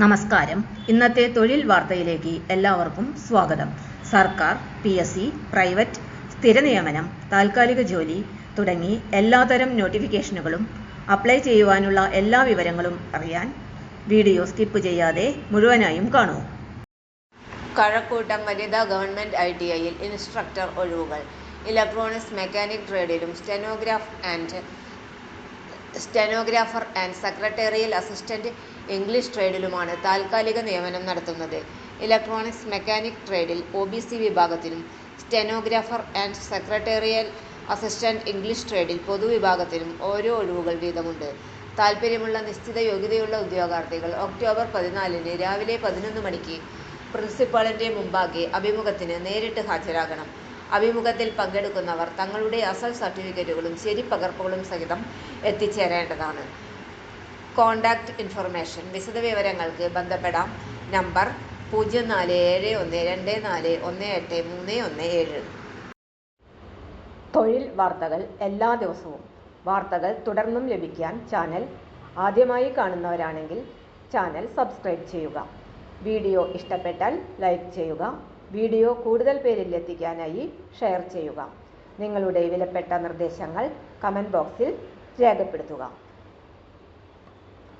നമസ്കാരം. ഇന്നത്തെ തൊഴിൽ വാർത്തയിലേക്ക് എല്ലാവർക്കും സ്വാഗതം. സർക്കാർ പി എസ് സി പ്രൈവറ്റ് സ്ഥിര നിയമനം താൽക്കാലിക ജോലി തുടങ്ങി എല്ലാതരം നോട്ടിഫിക്കേഷനുകളും അപ്ലൈ ചെയ്യുവാനുള്ള എല്ലാ വിവരങ്ങളും അറിയാൻ വീഡിയോ സ്കിപ്പ് ചെയ്യാതെ മുഴുവനായും കാണൂ. കഴക്കൂട്ടം വനിതാ ഗവൺമെന്റ് ഐ ടി ഐയിൽ ഇൻസ്ട്രക്ടർ ഒഴിവുകൾ. Electronics mechanic ട്രേഡിലും stenograph and stenographer and secretarial assistant English ട്രേഡിലുമാണ് താൽക്കാലിക നിയമനം നടത്തുന്നത്. ഇലക്ട്രോണിക്സ് മെക്കാനിക് ട്രേഡിൽ ഒബിസി വിഭാഗത്തിനും stenographer and secretarial assistant English ട്രേഡിൽ പൊതുവിഭാഗത്തിനും ഓരോ ഒഴിവുകൾ വീതമുണ്ട്. താൽപ്പര്യമുള്ള നിശ്ചിത യോഗ്യതയുള്ള ഉദ്യോഗാർത്ഥികൾ ഒക്ടോബർ പതിനാലിന് രാവിലെ പതിനൊന്ന് മണിക്ക് പ്രിൻസിപ്പാളിന്റെ മുമ്പാകെ അഭിമുഖത്തിന് നേരിട്ട് ഹാജരാകണം. അഭിമുഖത്തിൽ പങ്കെടുക്കുന്നവർ തങ്ങളുടെ അസൽ സർട്ടിഫിക്കറ്റുകളും ശരിപ്പകർപ്പുകളും സഹിതം എത്തിച്ചേരേണ്ടതാണ്. കോണ്ടാക്ട് ഇൻഫർമേഷൻ വിശദവിവരങ്ങൾക്ക് ബന്ധപ്പെടാം. നമ്പർ പൂജ്യം നാല് ഏഴ് ഒന്ന് രണ്ട് നാല് ഒന്ന് എട്ട് മൂന്ന് ഒന്ന് ഏഴ്. തൊഴിൽ വാർത്തകൾ എല്ലാ ദിവസവും. വാർത്തകൾ തുടർന്നും ലഭിക്കാൻ ചാനൽ ആദ്യമായി കാണുന്നവരാണെങ്കിൽ ചാനൽ സബ്സ്ക്രൈബ് ചെയ്യുക. വീഡിയോ ഇഷ്ടപ്പെട്ടാൽ ലൈക്ക് ചെയ്യുക. വീഡിയോ കൂടുതൽ പേരിൽ എത്തിക്കാനായി ഷെയർ ചെയ്യുക. നിങ്ങളുടെ വിലപ്പെട്ട നിർദ്ദേശങ്ങൾ കമന്റ് ബോക്സിൽ രേഖപ്പെടുത്തുക.